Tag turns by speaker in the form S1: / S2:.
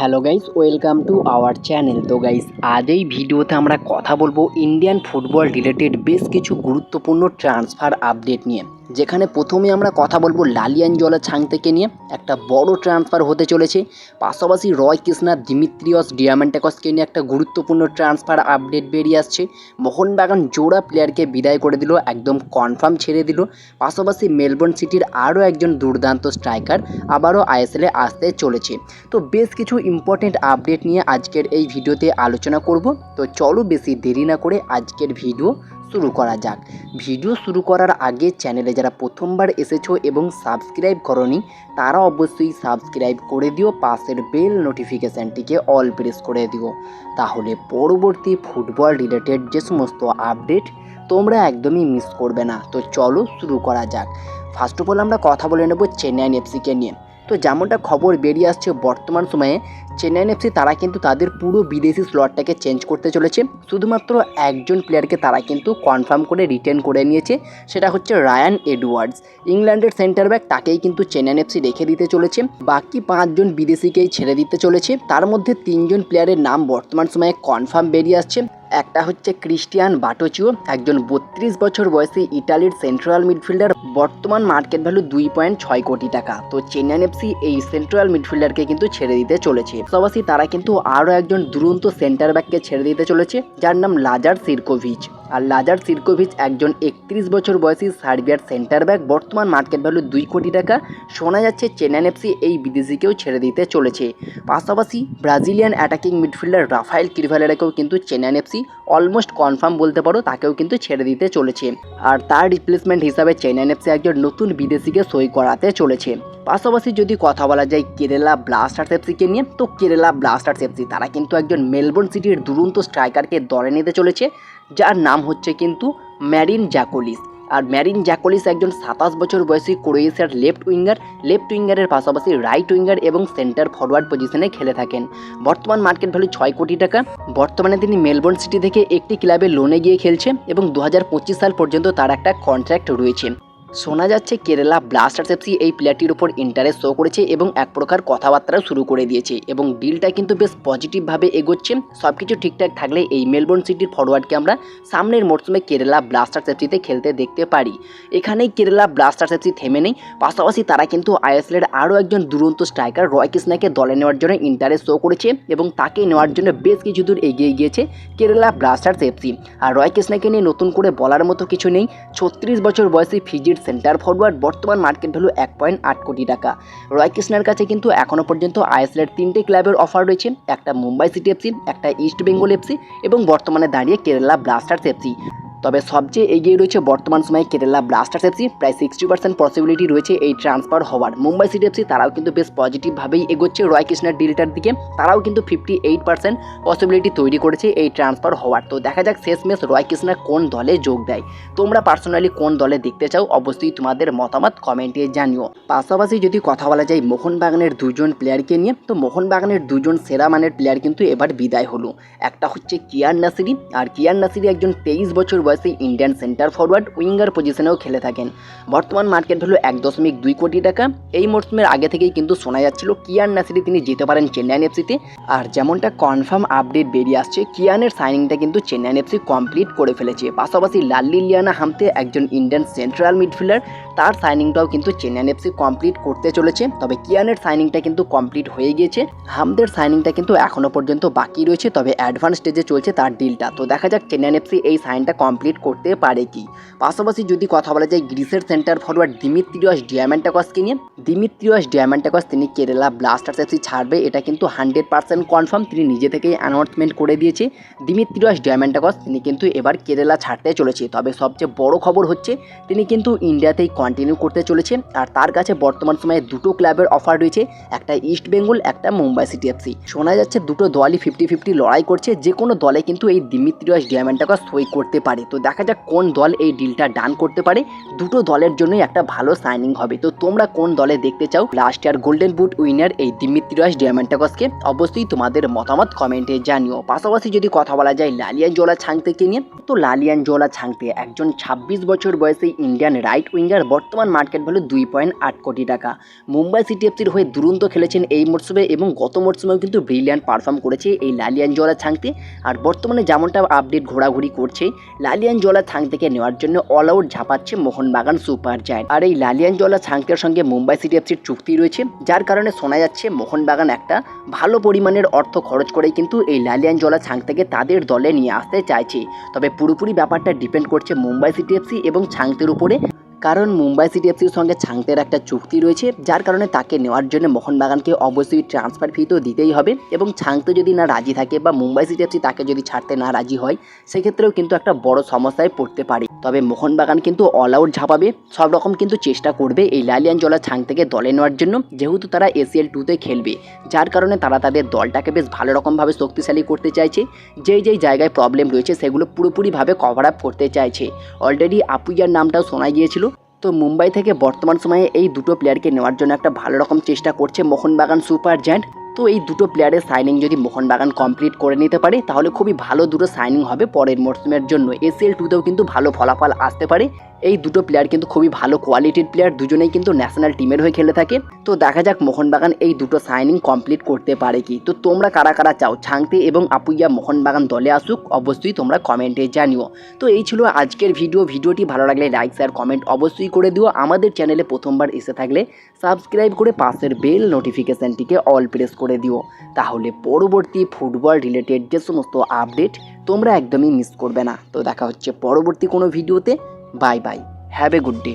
S1: Hello guys, welcome to our channel. তো guys, আজ এই ভিডিওতে আমরা কথা বলব ইন্ডিয়ান ফুটবল রিলেটেড বেশ কিছু গুরুত্বপূর্ণ ট্রান্সফার আপডেট নিয়ে। যেখানে প্রথমে আমরা কথা বলব লালিয়ান জলা ছাং থেকে নিয়ে একটা বড় ট্রান্সফার হতে চলেছে। পাশাপাশি রয় কৃষ্ণা দিমিত্রিয়স ডিয়ামেন্টাকসকে নিয়ে একটা গুরুত্বপূর্ণ ট্রান্সফার আপডেট বেরিয়ে আসছে। মোহনবাগান জোড়া প্লেয়ারকে বিদায় করে দিল, একদম কনফার্ম ছেড়ে দিল। পাশাপাশি মেলবোর্ন সিটির আরও একজন দুর্দান্ত স্ট্রাইকার আবারও আইএসএলে আসতে চলেছে। তো বেশ কিছু ইম্পর্টেন্ট আপডেট নিয়ে আজকের এই ভিডিওতে আলোচনা করব। তো চলো বেশি দেরি না করে আজকের ভিডিও শুরু করা যাক। ভিডিও শুরু করার আগে চ্যানেলে যারা প্রথমবার এসেছ এবং সাবস্ক্রাইব করনি, তারা অবশ্যই সাবস্ক্রাইব করে দিও, পাশের বেল নোটিফিকেশানটিকে অল প্রেস করে দিও। তাহলে পরবর্তী ফুটবল রিলেটেড যে সমস্ত আপডেট তোমরা একদমই মিস করবে না। তো চলো শুরু করা যাক। ফার্স্ট অফ অল আমরা কথা বলে নেব চেন্নাইন এফসিকে নিয়ে। তো যেমনটা খবর বেরিয়ে আসছে বর্তমান সময়ে চেন্নাইন এফসি তারা কিন্তু তাদের পুরো বিদেশি স্লটটাকে চেঞ্জ করতে চলেছে। শুধুমাত্র একজন প্লেয়ারকে তারা কিন্তু কনফার্ম করে রিটার্ন করে নিয়েছে, সেটা হচ্ছে রায়ান এডওয়ার্ডস ইংল্যান্ডের সেন্টার ব্যাক তাকেই কিন্তু চেন্নাইন এফসি রেখে দিতে চলেছে। বাকি পাঁচজন বিদেশিকেই ছেড়ে দিতে চলেছে। তার মধ্যে তিনজন প্লেয়ারের নাম বর্তমান সময়ে কনফার্ম বেরিয়ে আসছে। একটা হচ্ছে ক্রিস্টিয়ান বাটোচিও, একজন বত্রিশ বছর বয়সী ইটালির সেন্ট্রাল মিডফিল্ডার বর্তমান মার্কেট ভ্যালু দুই পয়েন্ট ছয় কোটি টাকা। তো চেন্নাইন এফসি এই সেন্ট্রাল মিডফিল্ডারকে কিন্তু ছেড়ে দিতে চলেছে। পাশাপাশি তারা কিন্তু আরও একজন দুরন্ত সেন্টার ব্যাককে ছেড়ে দিতে চলেছে, যার নাম লাজার সিরকোভিচ। আর লাজার সিরকোভিচ একজন একত্রিশ বছর বয়সী সার্বিয়ার সেন্টার ব্যাক বর্তমান মার্কেট ভ্যালু দুই কোটি টাকা। শোনা যাচ্ছে চেন্নাইন এফসি এই বিদেশিকেও ছেড়ে দিতে চলেছে। পাশাপাশি ব্রাজিলিয়ান অ্যাটাকিং মিডফিল্ডার রাফায়েল কিরভালেরাকেও কিন্তু চেন্নাইন এফসি অলমোস্ট কনফার্ম বলতে পারো তাকেও কিন্তু ছেড়ে দিতে চলেছে। আর তার রিপ্লেসমেন্ট হিসাবে চেন্নাইন এফসি একজন নতুন বিদেশিকে সই করাতে চলেছে। পাশাপাশি যদি কথা বলা যায় কেরালা ব্লাস্টার্স এফসিকে নিয়ে, তো কেরালা ব্লাস্টার্স এফসি তারা কিন্তু একজন মেলবোর্ন সিটির দুরন্ত স্ট্রাইকারকে দলে নিতে চলেছে, যার নাম হচ্ছে কিন্তু ম্যারিন জ্যাকোলিস আর ম্যারিন জ্যাকোলিস একজন সাতাশ বছর বয়সী ক্রোয়েশিয়ার লেফট উইঙ্গার। লেফট উইঙ্গারের পাশাপাশি রাইট উইঙ্গার এবং সেন্টার ফরওয়ার্ড পজিশনে খেলে থাকেন। বর্তমান মার্কেট ভ্যালু ছয় কোটি টাকা। বর্তমানে তিনি মেলবোর্ন সিটি থেকে একটি ক্লাবে লোনে গিয়ে খেলছে এবং দু হাজার পঁচিশ সাল পর্যন্ত তার একটা কন্ট্রাক্ট রয়েছে। শোনা যাচ্ছে কেরালা ব্লাস্টার্স এফসি এই প্লেয়ারটির উপর ইন্টারেস্ট শো করেছে এবং এক প্রকার কথাবার্তাও শুরু করে দিয়েছে এবং ডিলটা কিন্তু বেশ পজিটিভভাবে এগোচ্ছে। সব কিছু ঠিকঠাক থাকলে এই মেলবোর্ন সিটির ফরওয়ার্ডকে আমরা সামনের মরশুমে কেরালা ব্লাস্টার্স এফসিতে খেলতে দেখতে পারি। এখানেই কেরালা ব্লাস্টার্স এফসি থেমে নেই। পাশাপাশি তারা কিন্তু আইএসএলের আরও একজন দুরন্ত স্ট্রাইকার রয় কৃষ্ণাকে দলে নেওয়ার জন্য ইন্টারেস্ট শো করেছে এবং তাকে নেওয়ার জন্য বেশ কিছু দূর এগিয়ে গিয়েছে কেরালা ব্লাস্টার্স এফসি। আর রয় কৃষ্ণাকে নিয়ে নতুন করে বলার মতো কিছু নেই। ছত্রিশ বছর বয়সী ফিজির সেন্টার ফরওয়ার্ড বর্তমান মার্কেট ভ্যালু এক পয়েন্ট আট কোটি টাকা। রয় কৃষ্ণার কাছে কিন্তু এখনও পর্যন্ত আইএসএলের তিনটি ক্লাবের অফার রয়েছে, একটা মুম্বাই সিটি এফসি, একটা ইস্ট বেঙ্গল এফসি এবং বর্তমানে দাঁড়িয়ে কেরালা ব্লাস্টার্স এফসি। তবে সবচেয়ে এগিয়ে রয়েছে বর্তমান সময়ে কেরালা ব্লাস্টার্স এফসি প্রায় সিক্সটি পার্সেন্ট পসিবিলিটি রয়েছে এই ট্রান্সফার হওয়ার। মুম্বাই সিটি এফসি তারাও কিন্তু বেশ পজিটিভভাবেই এগোচ্ছে। রয় কৃষ্ণার ডিলটার দিকে তারাও কিন্তু ফিফটি এইট পার্সেন্ট পসিবিলিটি তৈরি করেছে এই ট্রান্সফার হওয়ার। তো দেখা যাক শেষ শেষমেশ রয় কৃষ্ণা কোন দলে যোগ দেয়। তোমরা পার্সোনালি কোন দলে দেখতে চাও অবশ্যই তোমাদের মতামত কমেন্টে জানিও। পাশাপাশি যদি কথা বলা যায় মোহনবাগানের দুজন প্লেয়ারকে নিয়ে, তো মোহনবাগানের দুজন সেরা মানের প্লেয়ার কিন্তু এবার বিদায় হলো। একটা হচ্ছে কিয়ার নাসিরি, আর কিয়ার নাসিরি একজন তেইশ বছর বয়সী ইন্ডিয়ান সেন্টার ফরওয়ার্ড উইঙ্গার পজিশনেও খেলে থাকেন। বর্তমান মার্কেট ভ্যালু এক দশমিক দুই কোটি টাকা। এই মরশুমের আগে থেকেই কিন্তু শোনা যাচ্ছিল কিয়ান নাসিরি তিনি যেতে পারেন চেন্নাইন এফসিতে। আর যেমনটা কনফার্ম আপডেট বেরিয়ে আসছে, কিয়ানের সাইনিংটা কিন্তু চেন্নাইন এফসি কমপ্লিট করে ফেলেছে। পাশাপাশি লাল্লি লিয়ানা হামতে একজন ইন্ডিয়ান সেন্ট্রাল মিডফিল্ডার তার সাইনিংটাও কিন্তু চেন্নাইন এফসি কমপ্লিট করতে চলেছে। তবে কিয়ানের সাইনিংটা কিন্তু কমপ্লিট হয়ে গিয়েছে। হামদের সাইনিংটা কিন্তু এখনও পর্যন্ত বাকি রয়েছে, তবে অ্যাডভান্স স্টেজে চলছে তার ডিলটা তো দেখা যাক চেন্নাইন এফসি এই সাইনটা কমপ্লিট করতে পারে কি। পাশাপাশি যদি কথা বলা যায় গ্রিসের সেন্টার ফরওয়ার্ড দিমিত্রিয়াস ডিয়ামেন্টাকসকে নিয়ে। দিমিত্রিয়াস ডিয়ামেন্টাকস তিনি কেরালা ব্লাস্টার্স এফসি ছাড়বে, এটা কিন্তু হান্ড্রেড পার্সেন্ট কনফার্ম তিনি নিজে থেকেই অ্যানাউন্সমেন্ট করে দিয়েছে। দিমিত্রিয়াস ডিয়ামেন্টাকস তিনি কিন্তু এবার কেরালা ছাড়তে চলেছে। তবে সবচেয়ে বড় খবর হচ্ছে, তিনি কিন্তু ইন্ডিয়াতেই কন্টিনিউ করতে চলেছে। আর তার কাছে বর্তমান সময়ে দুটো ক্লাবের অফার রয়েছে, একটা ইস্ট বেঙ্গল একটা মুম্বাই সিটি এফসি শোনা যাচ্ছে দুটো দলই ফিফটি ফিফটি লড়াই করছে, যে কোনো দলে কিন্তু এই দিমিত্রিয়াস ডিয়ামেন্টাকস সই করতে পারে। তো দেখা যাক কোন দল এই ডিলটা ডান করতে পারে। দুটো দলের জন্যই একটা ভালো সাইনিং হবে। তো তোমরা কোন দলে দেখতে চাও? Last year golden boot winner এই দিমিত্রিয়াস ডিয়ামেন্টাকসকে অবশ্যই তোমাদের মতামত কমেন্টে জানিও। পাশাপাশি যদি কথা বলা যায় লালিয়ান জোলা ছাংতেকে নিয়ে, তো লালিয়ান জোলা ছাংতে একজন ছাব্বিশ বছর বয়সী ইন্ডিয়ান রাইট উইঙ্গার বর্তমান মার্কেট ভ্যালু দুই পয়েন্ট আট কোটি টাকা। মুম্বাই সিটি এফসির হয়ে দুরন্ত খেলেছেন এই মরশুমে এবং গত মরশুমেও কিন্তু ব্রিলিয়ান্ট পারফর্ম করেছে এই লালিয়ান জোলা ছাংতে আর বর্তমানে যেমনটা আপডেট ঘোরাঘুরি করছে, লালিয়ান জলা ছাং থেকে নেওয়ার জন্য অল আউট ঝাঁপাচ্ছে মোহনবাগান সুপার জায়ান্ট। আর এই লালিয়ান জলা ছাংতের সঙ্গে মুম্বাই সিটি এফসির চুক্তি রয়েছে, যার কারণে শোনা যাচ্ছে মোহনবাগান একটা ভালো পরিমাণের অর্থ খরচ করেই কিন্তু এই লালিয়ান জলা ছাং থেকে তাদের দলে নিয়ে আসতে চাইছে। তবে পুরোপুরি ব্যাপারটা ডিপেন্ড করছে মুম্বাই সিটি এফসি এবং ছাংতের উপরে। কারণ মুম্বাই সিটি এফসির সঙ্গে ছাংতের একটা চুক্তি রয়েছে, যার কারণে তাকে নেওয়ার জন্য মোহনবাগানকে অবশ্যই ট্রান্সফার ফি তো দিতেই হবে এবং ছাংতে যদি না রাজি থাকে বা মুম্বাই সিটি এফসি তাকে যদি ছাড়তে না রাজি হয়, সেক্ষেত্রেও কিন্তু একটা বড় সমস্যায় পড়তে পারে। তবে মোহনবাগান কিন্তু অল আউট ঝাঁপাবে। সব রকম কিন্তু চেষ্টা করবে এই লালিয়ান জলা ছাং থেকে দলে নেওয়ার জন্য, যেহেতু তারা এসিএল টুতে খেলবে। যার কারণে তারা তাদের দলটাকে বেশ ভালো রকমভাবে শক্তিশালী করতে চাইছে। যেই যেই জায়গায় প্রবলেম রয়েছে, সেগুলো পুরোপুরিভাবে কভার আপ করতে চাইছে। অলরেডি আপুইয়ার নামটাও শোনা গিয়েছিল। তো মুম্বাই থেকে বর্তমান সময়ে এই দুটো প্লেয়ারকে নেওয়ার জন্য একটা ভালো রকম চেষ্টা করছে মোহনবাগান সুপার জায়ান্ট। তো এই দুটো প্লেয়ারের সাইনিং যদি মোহনবাগান কমপ্লিট করে নিতে পারে, তাহলে খুবই ভালো দুটো সাইনিং হবে পরের মরশুমের জন্য। এসিএল টুতেও কিন্তু ভালো ফলাফল আসতে পারে। এই দুটো প্লেয়ার কিন্তু খুবই ভালো কোয়ালিটির প্লেয়ার দুজনেই কিন্তু ন্যাশনাল টিমের হয়ে খেলে থাকে। তো দেখা যাক মোহনবাগান এই দুটো সাইনিং কমপ্লিট করতে পারে কি। তো তোমরা কারা কারা চাও? ছাংতে এবং আপুইয়া মোহনবাগান দলে আসুক, অবশ্যই তোমরা কমেন্টে জানিও। তো এই ছিল আজকের ভিডিও ভিডিওটি ভালো লাগলে লাইক শেয়ার কমেন্ট অবশ্যই করে দিও। আমাদের চ্যানেলে প্রথমবার এসে থাকলে সাবস্ক্রাইব করে পাশের বেল নোটিফিকেশানটিকে অল প্রেস করে দিও। তাহলে পরবর্তী ফুটবল রিলেটেড যে সমস্ত আপডেট তোমরা একদমই মিস করবে না। তো দেখা হচ্ছে পরবর্তী কোনো ভিডিওতে bye bye have a good day